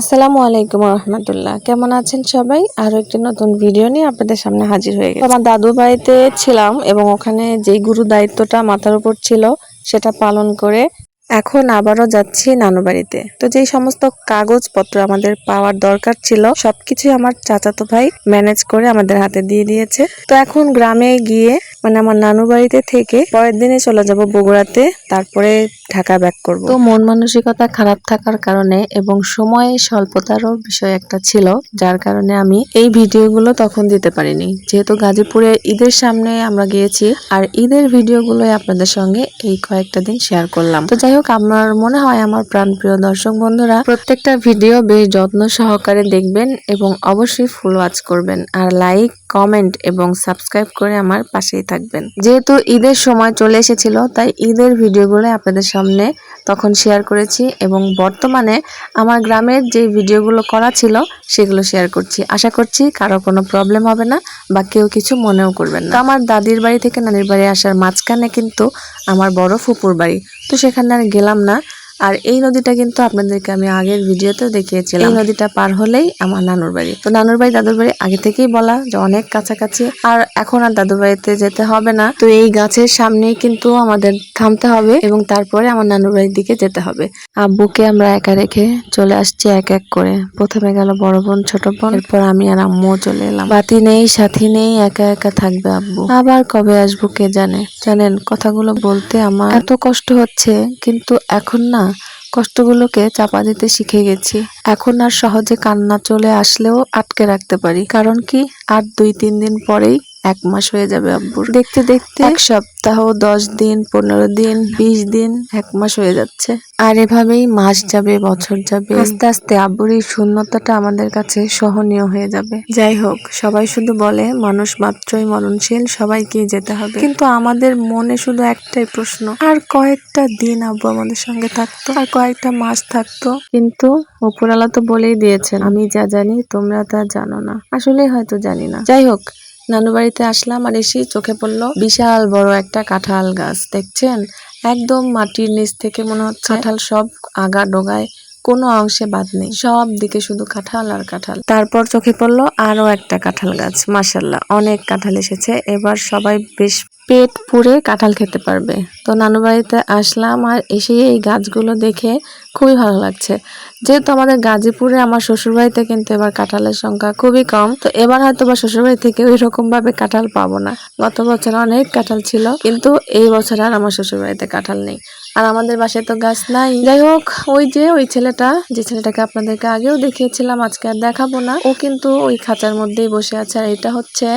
আসসালামু আলাইকুম রহমতুল্লাহ কেমন আছেন সবাই? আরও একটি নতুন ভিডিও নিয়ে আপনাদের সামনে হাজির হয়ে গেছে। আমার দাদু বাড়িতে ছিলাম এবং ওখানে যেই গুরু দায়িত্বটা মাথার উপর ছিল, সেটা পালন করে এখন আবারও যাচ্ছি নানু বাড়িতে। তো যেই সমস্ত কাগজপত্র আমাদের পাওয়ার দরকার ছিল, সবকিছুই আমার চাচাতো ভাই ম্যানেজ করে আমাদের হাতে দিয়ে দিয়েছে। তো এখন গ্রামে গিয়ে মানে আমার নানু বাড়িতে থেকে পরের দিনে চলে যাব বগুড়াতে, তারপরে ঢাকা ব্যাক করব। তো মন মানসিকতা খারাপ থাকার কারণে এবং সময় স্বল্পতারও বিষয় একটা ছিল, যার কারণে আমি এই ভিডিওগুলো তখন দিতে পারিনি। যেহেতু গাজীপুরে ঈদের সামনে আমরা গিয়েছি, আর ঈদের ভিডিওগুলো আপনাদের সঙ্গে এই কয়েকটা দিন শেয়ার করলাম। তো যাই হোক, আমার মনে হয় আমার প্রাণপ্রিয় দর্শক বন্ধুরা, প্রত্যেকটা ভিডিও বেশ যত্ন সহকারে দেখবেন এবং অবশ্যই ফুল ওয়াচ করবেন। আর লাইক কমেন্ট এবং সাবস্ক্রাইব করে আমার পাশেই থাকবেন। যেহেতু ঈদের সময় চলে এসেছিল, তাই ঈদের ভিডিওগুলো আপনাদের সামনে তখন শেয়ার করেছি এবং বর্তমানে আমার গ্রামের যে ভিডিওগুলো করা ছিল, সেগুলো শেয়ার করছি। আশা করছি কারও কোনো প্রবলেম হবে না বা কেউ কিছু মনেও করবেন না। তো আমার দাদির বাড়ি থেকে নানির বাড়ি আসার মাঝখানে কিন্তু আমার বড় ফুপুর বাড়ি। তো সেখানে আর গেলাম না। আর এই নদীটা কিন্তু আপনাদেরকে আমি আগের ভিডিওতে দেখিয়েছিলাম। এই নদীটা পার হলেই আমার নানুর বাড়ি। তো নানুর বাড়ি দাদুর বাড়ি আগে থেকেই বলা যে অনেক কাছাকাছি। আর এখন আর দাদুর বাড়িতে যেতে হবে না। তো এই গাছের সামনেই কিন্তু আমাদের থামতে হবে এবং তারপরে আমার নানুর বাড়ির দিকে যেতে হবে। আব্বুকে আমরা একা রেখে চলে আসছি এক এক করে। প্রথমে গেল বড় বোন ছোট বোন। এরপর আমি আর আম্মু চলে এলাম। বাতি নেই সাথী নেই একা একা থাকবে আব্বু। আবার কবে আসব কে জানে? জানেন কথাগুলো বলতে আমার এত কষ্ট হচ্ছে কিন্তু এখন না। কষ্টগুলোকে চাপা দিতে শিখে গেছি। এখন আর সহজে কান্না চলে আসলেও আটকে রাখতে পারি। কারণ কি, আর দুই তিন দিন পরেই এক মাস হয়ে যাবে আব্বুর। দেখতে দেখতে এক সপ্তাহ দশ দিন পনেরো দিন বিশ দিন এক মাস হয়ে যাচ্ছে। আর এভাবেই মাস যাবে বছর যাবে। আস্তে আস্তে আব্বুর এই শূন্যতাটা আমাদের কাছে সহনীয় হয়ে যাবে। যাই হোক সবাই শুধু বলে মানুষ মাত্রই মরণশীল সবাইকে যেতে হবে। কিন্তু আমাদের মনে শুধু একটাই প্রশ্ন আর কয়েকটা দিন আব্বু আমাদের সঙ্গে থাকতো আর কয়েকটা মাস থাকতো। কিন্তু উপরালা তো বলেই দিয়েছেন আমি যা জানি তোমরা তা জানো না। আসলে হয়তো জানি না। যাই হোক নানু বাড়িতে আসলাম আর এসেই চোখে পড়ল বিশাল বড় একটা কাঁঠাল গাছ। দেখছেন? একদম মাটির নিচ থেকে মনে হচ্ছে কাঁঠাল সব আগা ডোগায়, কোনো অংশে বাদ নেই। সব দিকে শুধু কাঁঠাল আর কাঁঠাল। তারপর চোখে পড়ল আরও একটা কাঁঠাল গাছ। মাসাল্লাহ অনেক কাঁঠাল এসেছে। এবার সবাই বেশ পেট পুড়ে কাঁঠাল খেতে পারবে। তো নানু বাড়িতে আসলাম আর এসে এই গাছগুলো দেখে খুবই ভালো লাগছে। যেহেতু আমাদের গাজীপুরে আমার শ্বশুরবাড়িতে কিন্তু এবার কাঁঠালের সংখ্যা খুবই কম, তো এবার হয়তো বা শ্বশুরবাড়ি থেকে ওই রকম ভাবে কাঁঠাল পাবো না। গত বছর অনেক কাঁঠাল ছিল, কিন্তু এই বছর আর আমার শ্বশুরবাড়িতে কাঁঠাল নেই। আর আমাদের বাসায় তো গাছ নাই। যাই হোক, ওই যে ওই ছেলেটা, যে ছেলেটাকে আপনাদেরকে আগেও দেখিয়েছিলাম, আজকে আর দেখাবো না। ও কিন্তু ওই খাঁচার মধ্যেই বসে আছে। আর এটা হচ্ছে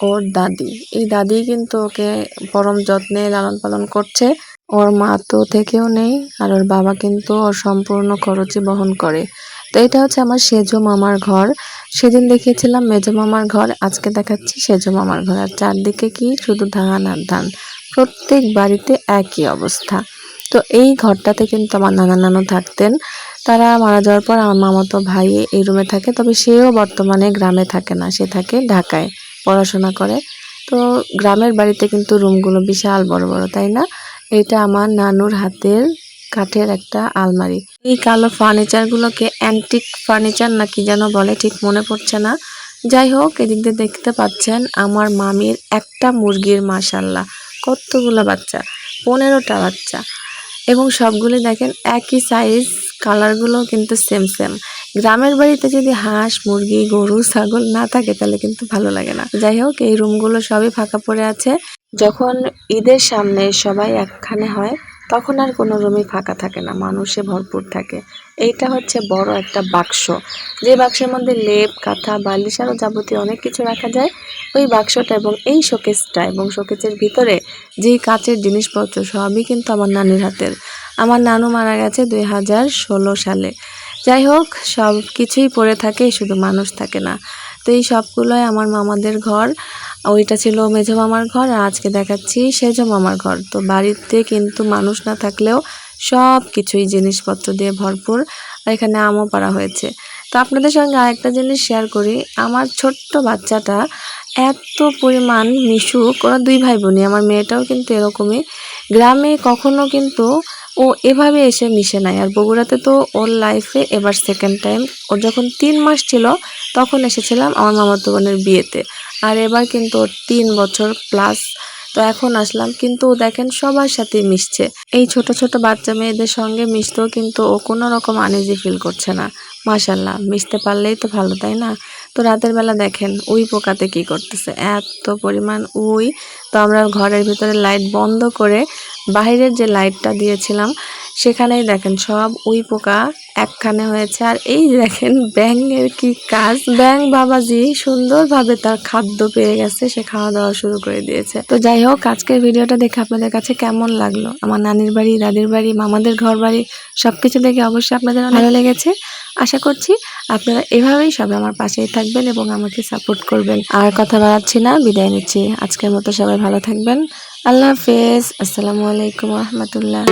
ওর দাদি। এই দাদি কিন্তু ওকে পরম যত্নে লালন পালন করছে। ওর মা তো থেকেও নেই আর ওর বাবা কিন্তু ওর সম্পূর্ণ খরচই বহন করে। তো এটা হচ্ছে আমার সেজো মামার ঘর। সেদিন দেখিয়েছিলাম মেজো মামার ঘর, আজকে দেখাচ্ছি সেজো মামার ঘর। আর চারদিকে কি? শুধু ধান আর ধান। প্রত্যেক বাড়িতে একই অবস্থা। তো এই ঘরটাতে কিন্তু আমার নানা নানু থাকতেন। তারা মারা যাওয়ার পর আমার মামাতো ভাই এই রুমে থাকে, তবে সেও বর্তমানে গ্রামে থাকে না। সে থাকে ঢাকায়। পড়াশোনা করে। তো গ্রামের বাড়িতে কিন্তু রুমগুলো বিশাল বড় বড়, তাই না? এটা আমার নানুর হাতের কাঠের একটা আলমারি। এই কালো ফার্নিচারগুলোকে অ্যান্টিক ফার্নিচার নাকি যেন বলে, ঠিক মনে পড়ছে না। যাই হোক, এদিক দিয়ে দেখতে পাচ্ছেন আমার মামির একটা মুরগির মাসাল্লাহ কতগুলো বাচ্চা? পনেরোটা বাচ্চা। এবং সবগুলো দেখেন একই সাইজ কালারগুলো কিন্তু সেম সেম গ্রামের বাড়িতে যদি হাঁস, মুরগি, গরু, ছাগল না থাকে, তাহলে কিন্তু ভালো লাগে না। যাই হোক, এই রুমগুলো সবই ফাঁকা পড়ে আছে। যখন ঈদের সামনে সবাই একখানে হয় তখন আর কোনো রুমই ফাঁকা থাকে না, মানুষে ভরপুর থাকে। এইটা হচ্ছে বড় একটা বাক্স। যে বাক্সের মধ্যে লেপ, কাঁথা, বালিশ আরও যাবতীয় অনেক কিছু রাখা যায়, ওই বাক্সটা এবং এই শোকেসটা এবং শোকেসের ভিতরে যেই কাচের জিনিসপত্র সবই কিন্তু আমার নানির হাতের। আমার নানু মারা গেছে দুই হাজার ষোলো সালে। যাই হোক, সব কিছুই পড়ে থাকে, শুধু মানুষ থাকে না। তো এই সবগুলোই আমার মামাদের ঘর। ওইটা ছিল মেজো মামার ঘর আর আজকে দেখাচ্ছি সেজো মামার ঘর। তো বাড়িতে কিন্তু মানুষ না থাকলেও সব কিছুই জিনিসপত্র দিয়ে ভরপুর। এখানে আমও পাড়া হয়েছে। তো আপনাদের সঙ্গে আরেকটা জিনিস শেয়ার করি। আমার ছোট্ট বাচ্চাটা এত পরিমাণ মিশুক। ওরা দুই ভাই বোনই আমার মেয়েটাও কিন্তু এরকমই। গ্রামে কখনো কিন্তু ও এভাবে এসে মিশে নাই। আর বগুড়াতে তো ওর লাইফে এবার সেকেন্ড টাইম ওর যখন তিন মাস ছিল, তখন এসেছিলাম আমার মামাতো বোনের বিয়েতে। আর এবার কিন্তু ওর তিন বছর প্লাস তো এখন আসলাম, কিন্তু দেখেন সবার সাথে মিশছে। এই ছোট ছোট বাচ্চা মেয়েদের সঙ্গে মিশতেও কিন্তু ও কোনো রকম আনইজি ফিল করছে না। মাশাল্লাহ মিশতে পারলেই তো ভালো, তাই না? তো রাতের বেলা দেখেন উই পোকাতে কি করতেছে? এত পরিমাণ উই। তো আমরা ঘরের ভিতরে লাইট বন্ধ করে বাইরের যে লাইটটা দিয়েছিলাম, সেখানেই দেখেন সব উই পোকা একখানে হয়েছে। আর এই দেখেন, ব্যাঙের কি কাজ। ব্যাং বাবাজি সুন্দরভাবে তার খাদ্য পেয়ে গেছে, সে খাওয়া দাওয়া শুরু করে দিয়েছে। তো যাই হোক, আজকের ভিডিওটা দেখে আপনাদের কাছে কেমন লাগল? আমার নানির বাড়ি, দাদির বাড়ি, মামাদের ঘর বাড়ি সব কিছু দেখে অবশ্যই আপনাদের ভালো লেগেছে। আশা করছি আপনারা এভাবেই সবাই আমার পাশেই থাকবেন এবং আমাকে সাপোর্ট করবেন। আর কথা বাড়াচ্ছি না, বিদায় নিচ্ছি। আজকের মতো সবাই ভালো থাকবেন। আল্লাহ হাফেজ। আসসালামু আলাইকুম রহমতুল্লাহ।